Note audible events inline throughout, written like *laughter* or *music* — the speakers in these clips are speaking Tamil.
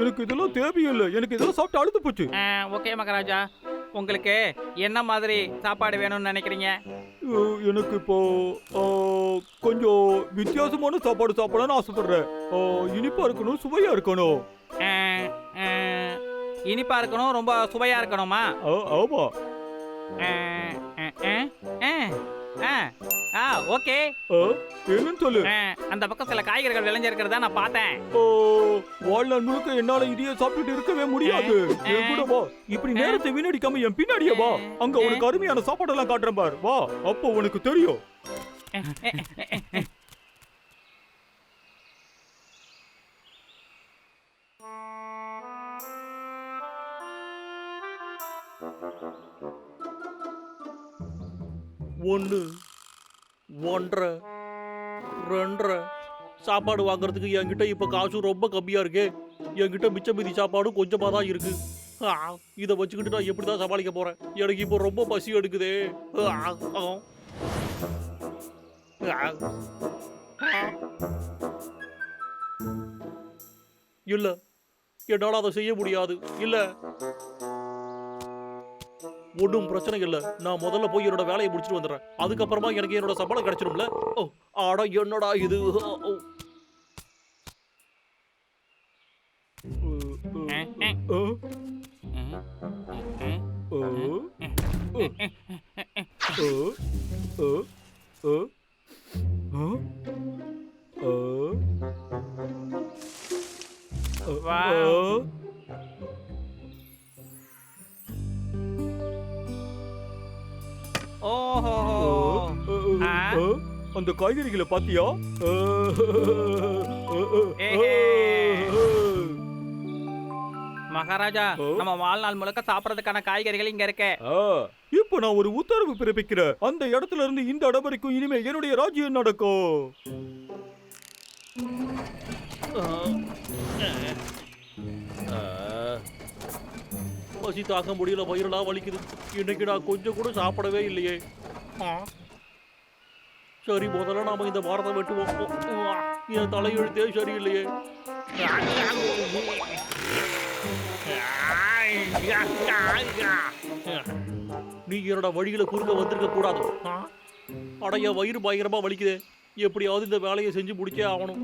எனக்கு இதெல்லாம் தேவையில்லை. எனக்கு இதெல்லாம் சாப்பிட்டு அழுது போச்சு. ஓகே மகாராஜா. உங்களுக்கு என்ன மாதிரி சாப்பாடு வேணும்னு நினைக்கிறீங்க? எனக்கு இப்போ கொஞ்சம் வித்தியாசமான சாப்பாடு சாப்பிடணும்னு ஆசைப்படுறேன். இனிப்பா இருக்கணும் சுவையா இருக்கணும். இனிப்பா இருக்கணும் ரொம்ப சுவையா இருக்கணுமா? ஆமா. ஓகே. என்னன்னு சொல்லு. அந்த பக்கம் சில காய்கறிகள் விளைஞ்சிருக்கிறதா நான் பார்த்தேன். ஓ, வாழ்நாள் முழுக்க என்னால இதையே சாப்பிட்டுட்டு இருக்கவே முடியாது. கூட வா. இப்படி நேரத்தை வீணடிக்காம என் பின்னாடியே வா. அங்க உனக்கு அருமையான சாப்பாடெல்லாம் காட்டுறேன் பார். வா அப்போ உனக்கு தெரியும். ஒன்று ஒன்றரை ரெண்டரை சாப்பாடு வாங்குறதுக்கு என்கிட்ட இப்போ காசு ரொம்ப கம்மியாக இருக்கே. என்கிட்ட மிச்ச மீதி சாப்பாடும் கொஞ்சமாக தான் இருக்கு இதை வச்சுக்கிட்டு நான் எப்படி தான் சமாளிக்க போகிறேன் எனக்கு இப்போ ரொம்ப பசி எடுக்குதே. இல்லை ஆ. என்னால் அதை செய்ய முடியாது. இல்லை. ஒன்றும் பிரச்சனை இல்ல. நான் முதல்ல போய் என்னோட வேலையை முடிச்சுட்டு வந்துடுறேன். அதுக்கப்புறமா எனக்கு என்னோட சம்பளம் கிடைச்சிடும்ல. ஓ ஆடா என்னடா இது? அந்த காய்கறிகளை பாத்தியா ஏஹே. மகாராஜா நம்ம வாழ்நாள் முழுக்க சாப்பிடறதுக்கான காய்கறிகள் இங்க இருக்கு ஆ, இப்போ நான் ஒரு உத்தரவு பிறப்பிக்கிறேன் அந்த இடத்துல இருந்து இந்த இடம் வரைக்கும் இனிமே என்னுடைய ராஜ்யம் நடக்கும் பசி தாக்க முடியல வயிறுலாம் வலிக்குது இன்னைக்கு நான் கொஞ்சம் கூட சாப்பிடவே இல்லையே ஆ. சரி முதல்ல நாம இந்த மரத்தை வெட்டுவோம் என் தலையெழுத்தே சரியில்லையே. நீ என்னோட வழியில குறுக்க வந்திருக்க கூடாது. அடைய வயிறு பயங்கரமா வலிக்குது. எப்படியாவது இந்த வேலையை செஞ்சு முடிச்சே ஆகணும்.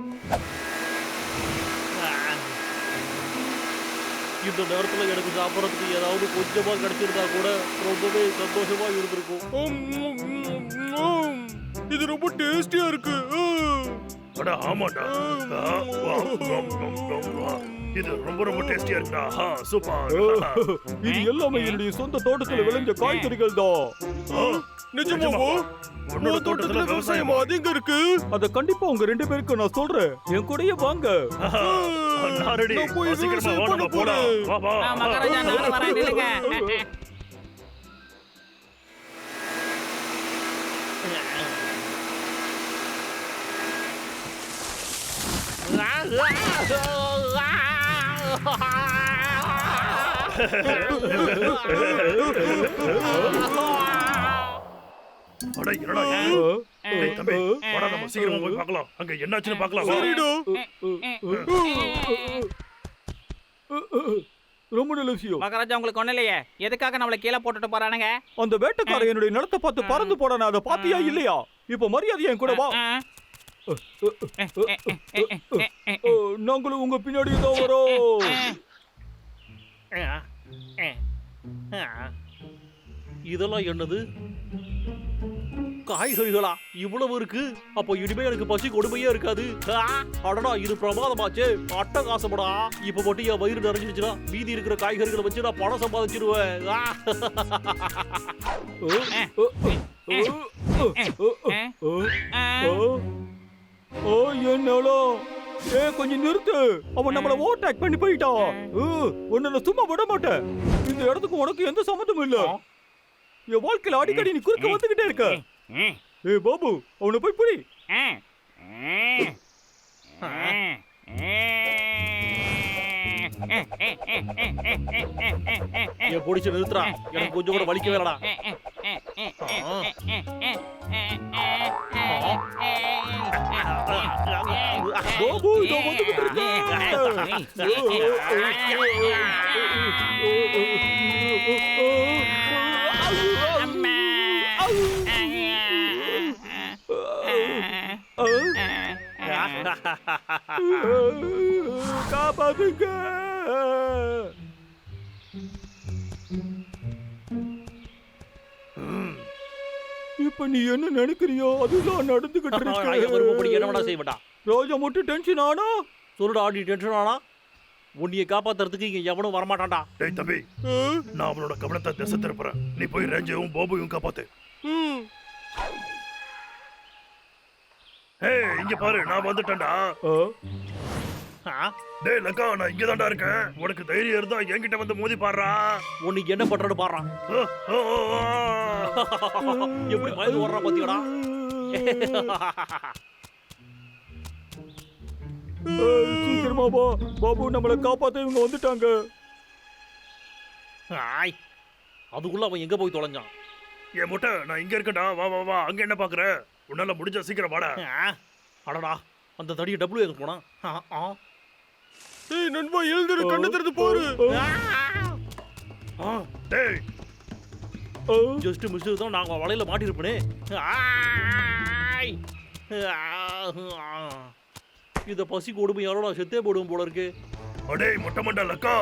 இந்த நேரத்தில் எனக்கு சாப்பிட்றதுக்கு ஏதாவது கொஞ்சமாக கிடைச்சிருந்தா கூட ரொம்பவே சந்தோஷமாக இருந்திருக்கும். இது ரொம்ப டேஸ்டியா இருக்கு. அட ஆமாடா. இது ரொம்ப ரொம்ப டேஸ்டியா இருக்குடா. ஆ, சூப்பர். இது எல்லாமே என்னுடைய சொந்த தோட்டத்துல விளைஞ்ச காய்கறிகள் தான். நிஜமாவா? உன்னோட தோட்டத்துல விவசாயம் அதிகம் இருக்கு. அத கண்டிப்பா உங்க ரெண்டு பேருக்கு நான் சொல்றேன். என் கூடயே வாங்க. நான் வா, சீக்கிரமா விவசாயம் வா, பண்ண நம்ம போலாம். வா, வா. ஆ, மகாராஜா நானும் வரேன் நில்லுங்க. அட, என்னடா இது? டேய், தம்பி, வாடா, நம்ம சீக்கிரமா போய் பார்க்கலாம். அங்க என்னாச்சுன்னு பார்க்கலாம், வா. ரொம்ப நல்ல விஷயம் மகாராஜா உங்களுக்கு ஒண்ணு இல்லையே எதுக்காக நம்மள கீழே போட்டுட்டு போறானுங்க அந்த வேட்டைக்காரன் என்னுடைய நிலத்தை பார்த்து பறந்து போடான அதை பாத்தியா இல்லையா இப்ப மரியாதை என் கூட வா ஆ. ஓ, நாங்களும் உங்க பின்னாடி தான் வரோம் இதெல்லாம் என்னது காய்கறிகளா இவ்வளவு இருக்கு அப்போ இனிமே எனக்கு பசி கொடுமையே இருக்காது அடடா இது பிரமாதமாச்சே அட்டகாசப்படா இப்ப மட்டும் என் வயிறு நிறைஞ்சிருச்சுன்னா மீதி இருக்கிற காய்கறிகளை வச்சு நான் பணம் சம்பாதிச்சிருவேன். ஓ, என்னாலோ ஏ கொஞ்சம் நிறுத்து அவன் நம்மள ஓவர்டேக் பண்ணி போயிட்டான் உன்னை சும்மா விட மாட்டேன் இந்த இடத்துக்கு உனக்கு எந்த சம்மந்தமும் இல்ல என் வாழ்க்கையில அடிக்கடி நீ குறுக்க வந்துகிட்டே இருக்க ஏய் பாபு அவனை போய் புடி என் பிடிச்சு நிறுத்துறா எனக்கு கொஞ்சம் கூட வலிக்கவே இல்லடா காப்பாத்துங்க இப்ப நீ என்ன நினைக்கிறியோ அதுதான் நடந்துகிட்டு *laughs* இருக்கு. செய்வேடா? ரோஜா மட்டும் டென்ஷன் ஆனா? சொல்லுடா நீ டென்ஷன் ஆனா? உன்னைய காப்பாத்துறதுக்கு இங்க எவனும் வரமாட்டான்டா. டேய் தம்பி நான் அவனோட கவனத்தை திசை திருப்புறேன். நீ போய் ரேஞ்சையும் பாபுவையும் காப்பாத்து. ஹே இங்க பாரு நான் வந்துட்டேன்டா? டேய் லக்கா நான் இங்க தான்டா இருக்கேன். உனக்கு தைரியம் இருந்தா என்கிட்ட வந்து மோதி பாடுறா. உன்னைக்கு என்ன பண்றன்னு பாடுறான் *laughs* எப்படி பயந்து ஓடுறான் பாத்தீங்களா *laughs* சீக்கிரமா வா. பாபு நம்மளை காப்பாத்த இவங்க வந்துட்டாங்க. ஆய் அதுக்குள்ள அவன் எங்க போய் தொலைஞ்சான்? என் முட்டை நான் இங்க இருக்கேன்டா. வா வா வா. அங்க என்ன பாக்குற? உன்னால முடிஞ்ச சீக்கிரம் வாடா. ஆ, அடடா அந்த தடியை டபுள் எங்க போனான்? ஆ, ஆ. ஏய் நண்பா எழுந்திரு கண்ணு திறந்து போரு. ஆ, டேய். ஜஸ்ட் மிஸ் தான் நாங்க வலையில மாட்டிருப்பனே ஆய். ஆ. இத பசி கொடுமையாரோட செத்தே போடுவோம் போல இருக்கு. அடேய் மொட்டை மண்டை லக்கா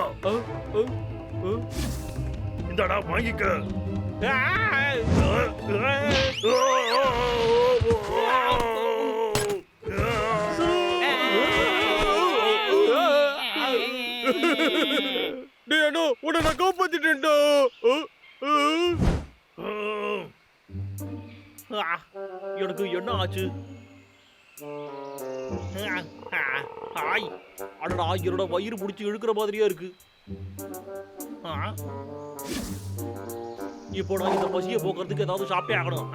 இந்தாடா வாங்கிக்க. டேய் அண்ணா உன்னை நான் காப்பாத்திட்டேன்டா. ஆ, எனக்கு என்ன ஆச்சு? ஆய் அடடா என்னோட வயிறு பிடிச்சி இழுக்கிற மாதிரியா இருக்கு. ஆ. இப்போ நான் இந்த பசியை போக்குறதுக்கு ஏதாவது சாப்பிட்டே ஆகணும்.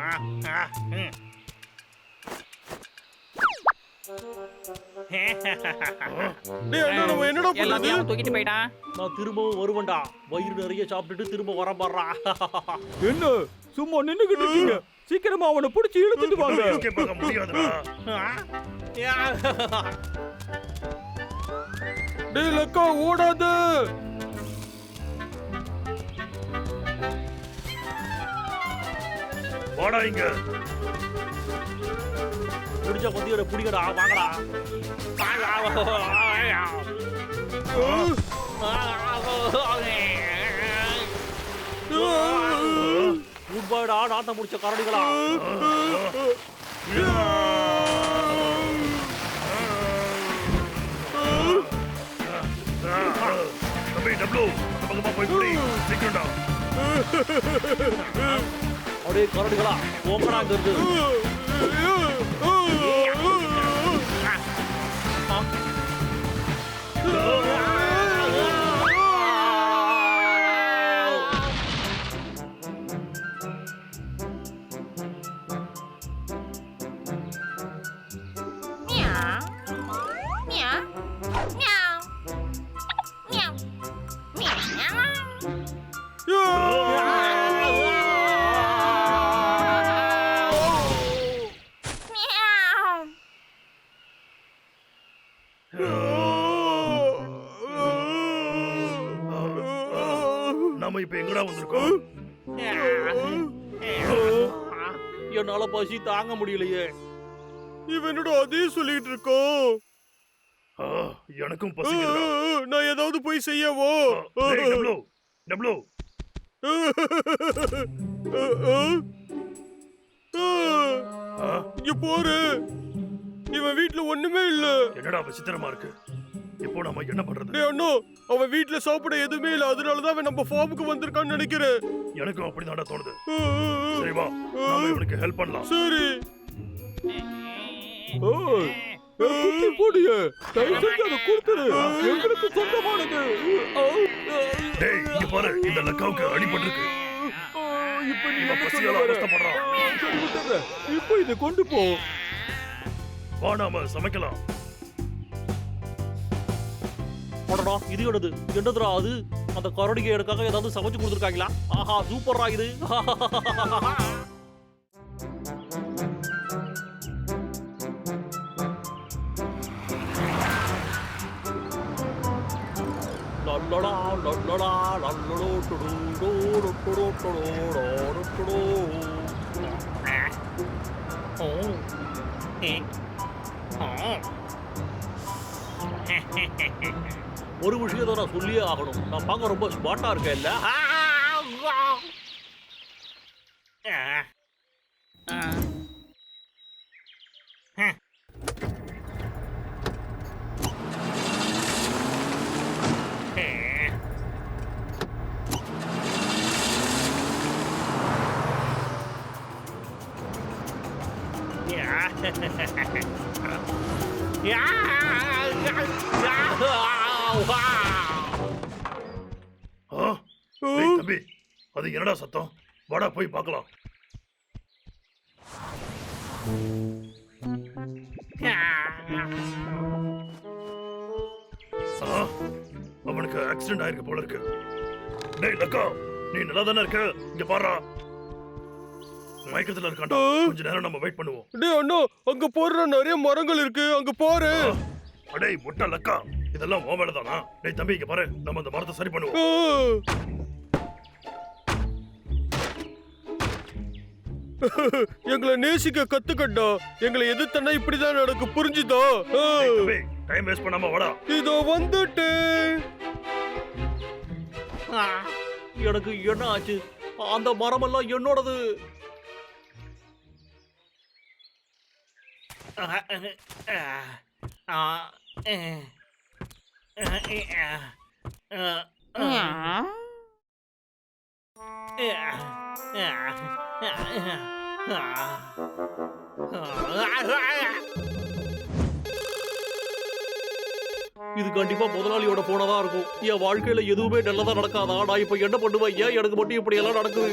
தூக்கிட்டு போயிட்டான் நான் திரும்பவும் வருவேன்டா. வயிறு நிறைய சாப்பிட்டுட்டு திரும்ப வர பாடுறா. என்ன? சும்மா இருக்கீங்க. சீக்கிரமா அவனை பிடிச்சி இழுத்துட்டு வாங்க எஸ்கேப் ஆக முடியாதுடா டேய் லக்கா ஓடாத வாடா இங்க பிடிச்ச பத்தியோட பிடிக்கடா வாங்கடா உட்பாடா நாட்டம் முடிச்ச கரடிகளா தம்பி டப்ளு பக்கமா போய் சீக்கிரம்டா அப்படியே கரடிகளா போங்கடா இங்க இருந்து Meow. நாம இப்ப எங்கடா வந்திருக்கோம்? என்னால பசி தாங்க முடியலையே. இவனோட அதே சொல்லிட்டு இருக்கோம் ஆ, எனக்கும் பசிக்குதுடா நான் ஏதாவது போய் செய்யவோ? டப்ளு டப்ளு. போரு. இவன் வீட்ல ஒண்ணுமே இல்ல. என்னடா விசித்திரமா இருக்கு? இப்போ நம்ம என்ன பண்றது? அண்ணா அவன் வீட்ல சாப்பிட எதுவுமே இல்ல. அதனால தான் நம்ம ஃபார்முக்கு வந்திருக்கான்னு நினைக்கிறேன். எனக்கும் அப்படிதான்டா தோணுது. சரி வா. நாம இவனுக்கு ஹெல்ப் பண்ணலாம். சரி. குட்டி போடிய தயவு செஞ்சு அதை கொடுத்துரு. எங்களுக்கு சொந்தமானது. டேய் இங்க பாரு இந்த லக்காவுக்கு அடிபட்டிருக்கு. இப்ப நீ பசியால? அவஸ்தைப்படுறான். இப்போ இதை கொண்டு போ. வா நாம சமைக்கலாம். அடடா இது என்னது? என்னதுடா அது? அந்த கரடிக்கு எடுக்காக ஏதாவது சமைச்சு கொடுத்துருக்காங்களா? ஆஹா சூப்பர்ரா இது. லல்லடா, ஒரு விஷயத்தை நான் சொல்லியே ஆகணும். நான் பார்க்க ரொம்ப ஸ்மார்ட்டா இருக்கேன் இல்லை? *laughs* Yeah. *laughs* ஆ? டேய் தம்பி அது என்னடா சத்தம்? வாடா போய் பார்க்கலாம்? அவனுக்கு ஆக்சிடென்ட் ஆயிருக்கு போல இருக்கு. டேய் லக்கா நீ நல்லா தானே இருக்க? இங்க பாருடா மயக்கத்துல இருக்கான்டா. கொஞ்ச நேரம் நம்ம வெயிட் பண்ணுவோம். டேய் அண்ணா அங்க போற நிறைய மரங்கள் இருக்கு. அங்க பாரு ஆ? அடேய் முட்டை லக்கா. இதெல்லாம் உன் வேலை தானா டேய் தம்பி இங்க பாரு. நம்ம அந்த மரத்தை சரி பண்ணுவோம். *laughs* எங்களை நேசிக்க கத்துக்கட்டா. எங்களை எதிர்த்தனா இப்படிதான் நடக்கு புரிஞ்சுதா? டைம் வேஸ்ட் பண்ணாம வாடா. இதோ வந்துட்டேன். ஆ, எனக்கு என்ன ஆச்சு? அந்த மரமெல்லாம் என்னோடது. இது கண்டிப்பா முதலாளியோட போனதா இருக்கும். என் வாழ்க்கையில எதுவுமே நல்லதா நடக்காதா? நான் இப்ப என்ன பண்ணுவேன்? ஏன் எனக்கு மட்டும் இப்படி எல்லாம் நடக்குது?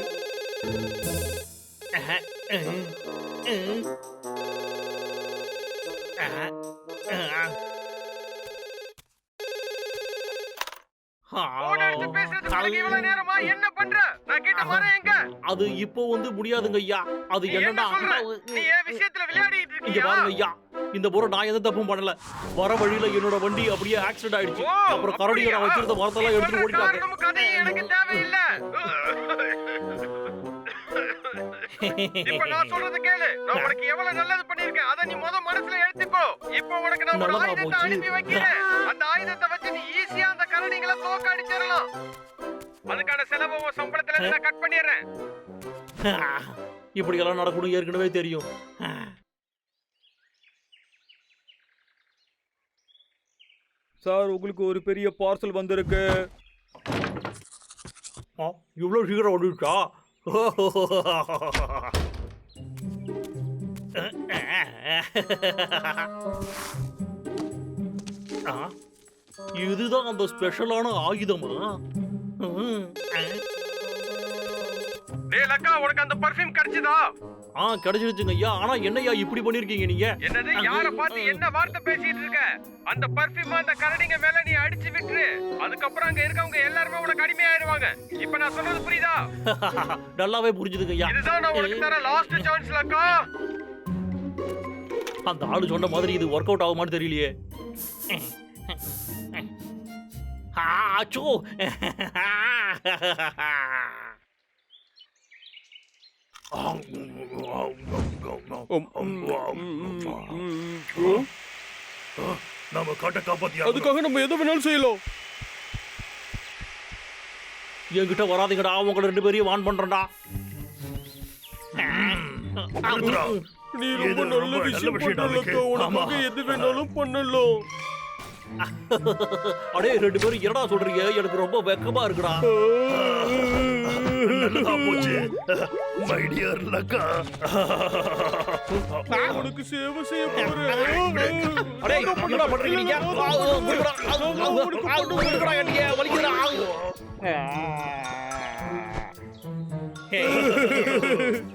அது இப்போ வந்து முடியாதுங்க ஐயா. அது நீ என்ன என்னன்னா சொல்ற? நீ ஏன் விஷயத்துல விளையாடிட்டு இங்க பாருங்க ஐயா. இந்த முறை நான் எந்த தப்பும் பண்ணல. வர வழியில என்னோட வண்டி அப்படியே ஆக்சிடென்ட் ஆயிடுச்சு. அப்புறம் கரடியை நான்? வச்சிருந்த மரத்தெல்லாம் எடுத்துட்டு ஓடிட்டாங்க. இப்ப நான் சொல்றது கேளு. நான் உனக்கு எவ்வளவு நல்லது பண்ணிருக்கேன் அத நீ முத மனசுல எடுத்துக்கோ இப்ப உனக்கு நான் ஒரு நல்லதா ஆயுதத்தை போச்சு. அனுப்பி வைக்கிறேன். அந்த ஆயுதத்தை வச்சு நீ ஈஸியா அந்த கரடிகளை தோக்க அடிச்சிடலாம் அதுக்கான செலவை உன் சம்பளத்துல இருந்து நான் கட் பண்ணிடுறேன். *laughs* இப்படி எல்லாம் நடக்கணும் ஏற்கனவே தெரியும். சார் உங்களுக்கு ஒரு பெரிய பார்சல் வந்திருக்கு. ஆ, இவ்வளவு சீக்கிரம் *laughs* ஆ, இதுதான் அந்த ஸ்பெஷலான ஆயுதமா. டேய் லக்கா உனக்கு அந்த பர்ஃபியூம் கிடைச்சதா? ஆ கிடைச்சிருச்சுங்க ஐயா. ஆனா என்னய்யா இப்படி பண்ணிருக்கீங்க நீங்க? என்னது யார பார்த்து என்ன வார்த்தை பேசிட்டு இருக்க? அந்த பர்ஃபியூம் அந்த கரடிங்க மேல நீ அடிச்சு விட்டுரு. அதுக்கப்புறம் அங்க இருக்கவங்க எல்லாருமே உனக்கு அடிமையாயிருவாங்க. இப்ப நான் சொல்றது புரியுதா? *laughs* நல்லாவே புரிஞ்சுதுங்க ஐயா. இதுதான் நான் உனக்கு தர லாஸ்ட் சான்ஸ் லக்கா. அந்த ஆளு சொன்ன மாதிரி இது ஒர்க் அவுட் ஆகுமான்னு தெரியலையே. ஆச்சோ நாம காட்ட காப்பாத்தியா அதுக்காக நம்ம எதை வேணாலும் செய்யலாம் என்கிட்ட வராதீங்கடா உங்களை ரெண்டு பேரையும் வான் பண்றேன்டா. நீ ரொம்ப நல்ல விஷயம் பண்ணலக்கா நமக்கு. உனக்காக. எது வேணாலும் பண்ணலாம் அடே ரெண்டு பேரும் என்னடா சொல்றீங்க? எனக்கு ரொம்ப வெக்கமா இருக்குடா. நல்லதா போச்சு. மை டியர் லக்கா. நான் உனக்கு சேவை செய்ய போறேன். அடே என்னடா பண்றீங்க நீங்க? என்னைய, வலிக்குதுடா.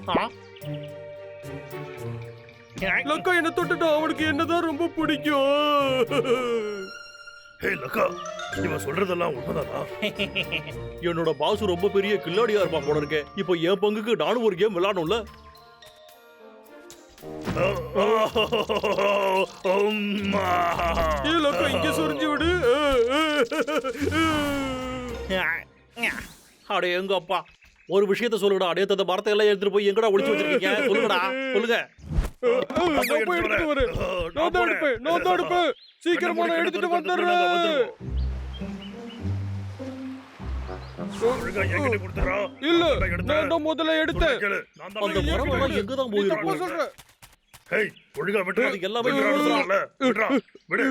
ஆ? லக்கா என்ன தொட்டுட்டா அவனுக்கு என்னதான் ரொம்ப பிடிக்கும். ஹே லக்கா இவன் சொல்றதெல்லாம் உண்மைதானா? என்னோட பாசு ரொம்ப பெரிய கில்லாடியா இருப்பான் போல இருக்கே. இப்போ என் பங்குக்கு நானும் ஒரு கேம் விளையாடணும்ல. இங்க சொரிஞ்சு விடு. அடே எங்க அப்பா ஒரு விஷயத்த சொல்லுங்கடா அடே தந்த மரத்தை எல்லாம் எடுத்துட்டு போய் எங்கடா ஒளிச்சு வச்சிருக்கீங்க? சொல்லுங்கடா சொல்லுங்க. நான் போய் எடுத்துட்டு வரேன் நான் தான் எடுப்பேன் நான் தான் எடுப்பேன் சீக்கிரமா நான் எடுத்துட்டு வந்துடுறேன். இல்ல நான் தான் முதல்ல எடுத்தேன் அந்த. மரம் எல்லாம் எங்க தான் போயிருக்கும் சொல்றேன் ஹேய், ஒழுங்கா விட்டுறா. அது எல்லாமே விட்டுறான்னு விட்டுறா. சொல்றேன்ல. விட்டுறா. விடு.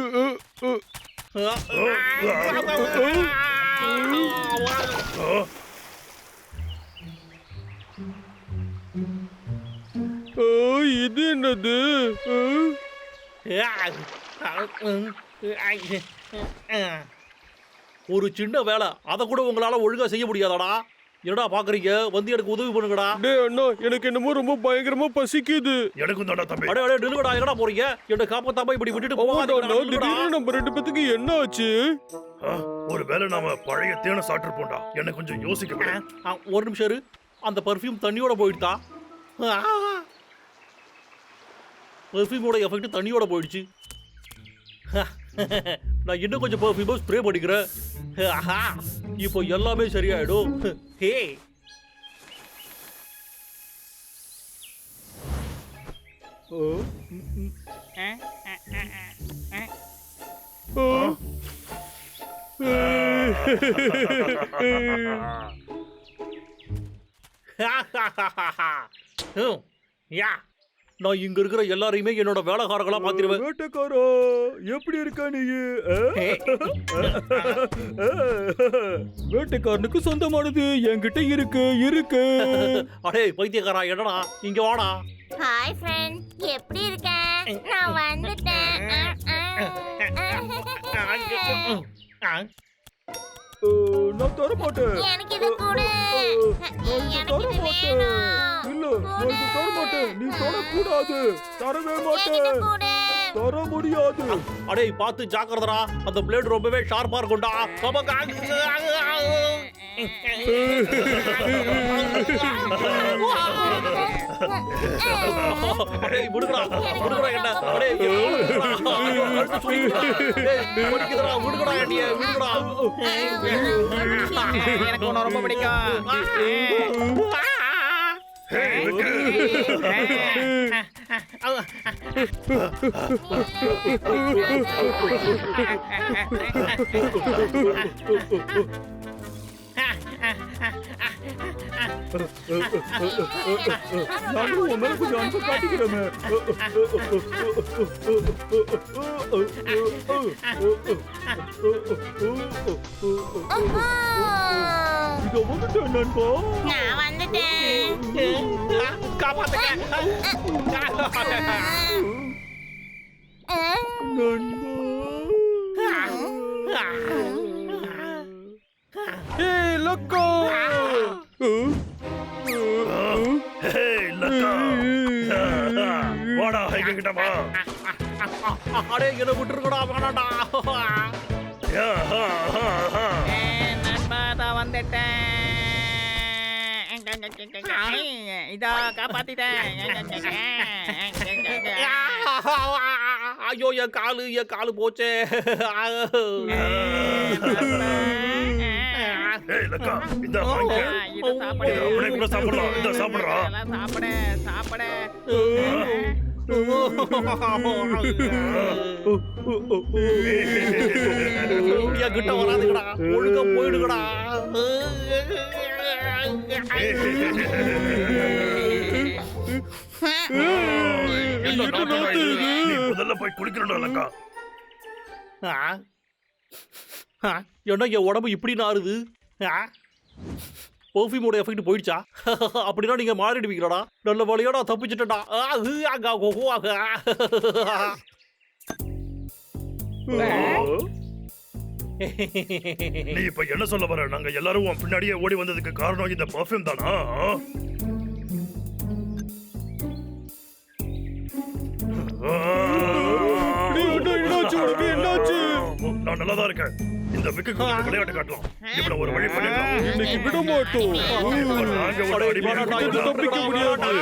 ஆ. இது என்னது? ஒரு சின்ன வேலை. அதை கூட உங்களால ஒழுங்கா செய்ய முடியாதாடா? என்னடா பாக்குறீங்க? வந்து எனக்கு உதவி பண்ணுங்கடா. டே அண்ணா எனக்கு என்னமோ ரொம்ப பயங்கரமா பசிக்குது. எனக்கும் தாண்டா தம்பி. அடே அடே நில்லுங்கடா. எங்கடா போறீங்க? என்ன காப்பாத்தாம இப்படி விட்டுட்டு போவாங்க திடீர்னு நம்ம ரெண்டு பேத்துக்கு என்ன ஆச்சு ஆ, ஒருவேளை நாம பழைய தேனை சாப்பிட்டுருப்போம்டா. என்ன கொஞ்சம் யோசிக்க. ஒரு நிமிஷம் இரு. அந்த பர்ஃப்யூம் தண்ணியோட போயிடுதா? பர்ஃப்யூமோட எஃபெக்ட் தண்ணியோட போயிடுச்சு. நான் இன்னும் கொஞ்சம் பர்ஃப்யூமோ ஸ்ப்ரே பண்ணிக்கிறேன். ஆஹா, இப்போ எல்லாமே சரியாயிடும். ஹே. ஹம், யா. நான் இங்க இருக்கிற எல்லாரையுமே என்னோட வேலைக்காரங்களா மாத்திருவேன். வேட்டைக்காரா? எப்படி இருக்க நீ? வேட்டைக்காரனுக்கு சொந்தமானது என்கிட்ட இருக்கு இருக்கு. *laughs* அடே பைத்தியக்காரா என்னடா? இங்க வாடா. ஹாய் ஃப்ரெண்ட் எப்படி இருக்க? நான் வந்துட்டேன். *laughs* நான் தர மாட்டேன் எனக்கு இது கொடு நான் தர மாட்டேன் இல்ல நான் இது தர மாட்டேன் நீ தொடக்கூடாது தரவே மாட்டேன் தர முடியாது அடே பார்த்து ஜாக்கிரதடா அந்த பிளேட் ரொம்பவே ஷார்ப்பா இருக்கும்டா கபக் அடே விடுங்கடா விடுங்கடா என்ன அடே விடுங்கடா விடுங்கடா என்னைய விடுங்கடா எனக்கு உன்னை ரொம்ப பிடிக்கும் ஹேய், விக்கு. நானும் உன் மேல கொஞ்சம் அன்பு காட்டிக்கிறோமே இத வந்துட்டேன் நண்பா நான் வந்துட்டேன் ஏய் லக்கோ ஹேய், லக்கா. வாடா எங்ககிட்ட வா அடே என்ன விட்டுருங்கடா வேணாடா யா, ஹா, ஹா, ஹா. நண்பா தான் வந்துட்டேன் இதோ காப்பாத்திட்டேன் ஐயோ என் காலு என் காலு போச்சே ஹேய், லக்கா, இந்தா வாங்கிக்க. இது சாப்பிடு இதை. இதெல்லாம் சாப்பிடு. சாப்பிடு என் கிட்ட வராதுங்கடா. ஒழுங்கா போயிடுங்கடா. என்ன நாத்தம்டா இது? நீ முதல்ல போய் குளிக்கணும்டா லக்கா ஆ? ஆ, என்ன என் உடம்பு இப்படி நாறுது? பர்ஃப்யூமோட எஃபெக்ட் போயிடுச்சா? *laughs* அப்படின்னா நீங்க மாறிடுவீங்களாடா. நல்ல வழியோட தப்பிச்சிட்டா *laughs* நீ இப்ப என்ன சொல்ல வர? நாங்க எல்லாரும் பின்னாடியே ஓடி வந்ததுக்கு காரணம் இந்த பர்ஃபியூம் தானா? நான் நல்லா தான் இருக்கேன் இந்த மிக்கு விளையாட்டு காட்டலாம் இவனை ஒரு வழி பண்ணிடலாம் இன்னைக்கு விட மாட்டோம் நாங்க ஒரு தப்பிக்க முடியாது.